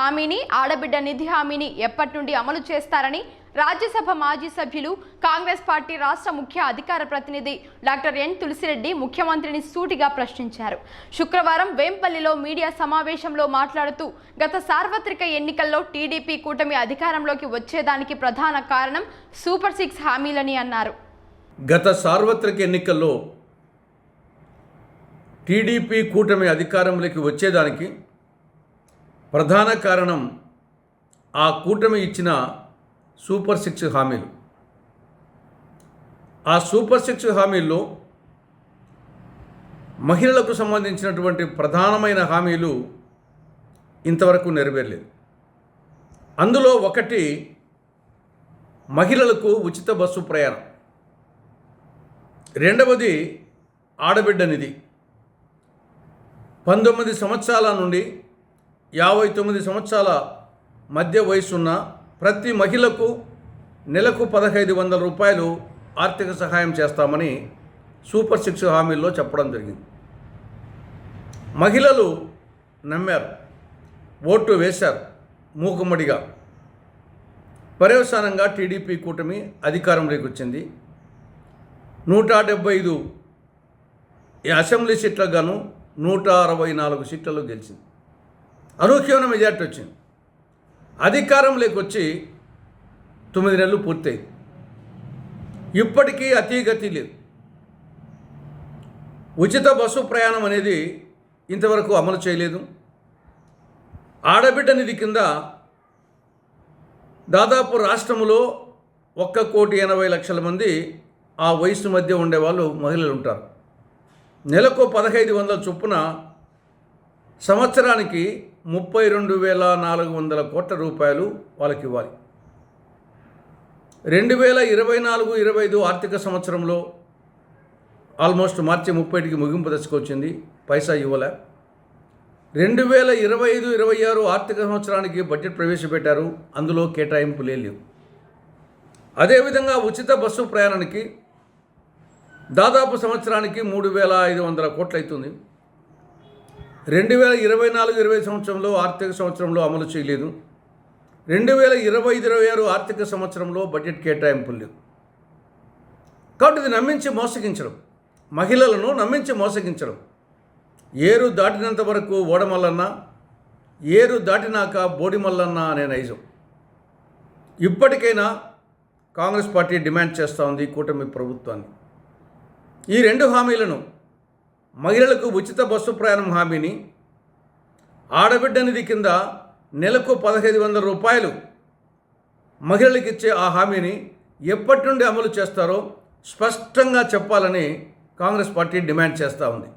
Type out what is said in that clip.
హామీని ఆడబిడ్డ నిధి హామీని ఎప్పటి నుండి అమలు చేస్తారని రాజ్యసభ మాజీ సభ్యులు కాంగ్రెస్ పార్టీ రాష్ట్ర ముఖ్య అధికార ప్రతినిధి డాక్టర్ ఎన్ తులసిరెడ్డి ముఖ్యమంత్రిని సూటిగా ప్రశ్నించారు. శుక్రవారం వేంపల్లిలో మీడియా సమావేశంలో మాట్లాడుతూ గత సార్వత్రిక ఎన్నికల్లో టీడీపీ కూటమి అధికారంలోకి వచ్చేదానికి ప్రధాన కారణం సూపర్ సిక్స్ హామీలని అన్నారు. గత సార్వత్రిక ఎన్నికల్లో టీడీపీ కూటమి అధికారంలోకి వచ్చేదానికి ప్రధాన కారణం ఆ కూటమి ఇచ్చిన సూపర్ సిక్స్ హామీలు. ఆ సూపర్ సిక్స్ హామీల్లో మహిళలకు సంబంధించినటువంటి ప్రధానమైన హామీలు ఇంతవరకు నెరవేరలేదు. అందులో ఒకటి మహిళలకు ఉచిత బస్సు ప్రయాణం. రెండవది ఆడబిడ్డ నిధి. పంతొమ్మిది సంవత్సరాల నుండి యాభై తొమ్మిది సంవత్సరాల మధ్య వయసున్న ప్రతి మహిళకు నెలకు పదహైదు వందల రూపాయలు ఆర్థిక సహాయం చేస్తామని సూపర్ సిక్స్ హామీల్లో చెప్పడం జరిగింది. మహిళలు నమ్మారు ఓటు వేశారు మూకుమ్మడిగా. పర్యవసానంగా టీడీపీ కూటమి అధికారంలోకి వచ్చింది. నూట డెబ్బై ఐదు ఈ అసెంబ్లీ సీట్లకు గాను నూట అరవై నాలుగు సీట్లలో గెలిచింది. అనూహ్యమైన మెజార్టీ వచ్చింది. అధికారంలోకి వచ్చి తొమ్మిది నెలలు పూర్తయింది. ఇప్పటికీ అతీగతి లేదు. ఉచిత బస్సు ప్రయాణం అనేది ఇంతవరకు అమలు చేయలేదు. ఆడబిడ్డ నిధి కింద దాదాపు రాష్ట్రంలో ఒక్క కోటి ఎనభై లక్షల మంది ఆ వయసు మధ్య ఉండేవాళ్ళు మహిళలు ఉంటారు. నెలకు పదహైదు వందల చొప్పున సంవత్సరానికి ముప్పై రెండు వేల నాలుగు వందల కోట్ల రూపాయలు వాళ్ళకి ఇవ్వాలి. రెండు వేల ఇరవై నాలుగు ఇరవై ఐదు ఆర్థిక సంవత్సరంలో ఆల్మోస్ట్ మార్చి ముప్పైటికి ముగింపు దశకు వచ్చింది. పైసా ఇవ్వలే. రెండు వేల ఇరవై ఐదు ఇరవై ఆరు ఆర్థిక సంవత్సరానికి బడ్జెట్ ప్రవేశపెట్టారు. అందులో కేటాయింపులే లేవు. అదేవిధంగా ఉచిత బస్సు ప్రయాణానికి దాదాపు సంవత్సరానికి మూడు వేల ఐదు వందల కోట్లు అవుతుంది. రెండు వేల ఇరవై నాలుగు ఇరవై సంవత్సరంలో ఆర్థిక సంవత్సరంలో అమలు చేయలేదు. రెండు వేల ఇరవై ఐదు ఇరవై ఆరు ఆర్థిక సంవత్సరంలో బడ్జెట్ కేటాయింపులు లేవు. కాబట్టి ఇది నమ్మించి మోసగించడం. మహిళలను నమ్మించి మోసగించడం. ఏరు దాటినంత వరకు ఓడమల్లన్న ఏరు దాటినాక బోడిమల్లన్న అనే నైజం. ఇప్పటికైనా కాంగ్రెస్ పార్టీ డిమాండ్ చేస్తూ ఉంది కూటమి ప్రభుత్వాన్ని. ఈ రెండు హామీలను మహిళలకు ఉచిత బస్సు ప్రయాణం హామీని ఆడబిడ్డ నిధి కింద నెలకు పదహైదు వందల రూపాయలు మహిళలకు ఇచ్చే ఆ హామీని ఎప్పటి నుండి అమలు చేస్తారో స్పష్టంగా చెప్పాలని కాంగ్రెస్ పార్టీ డిమాండ్ చేస్తూ ఉంది.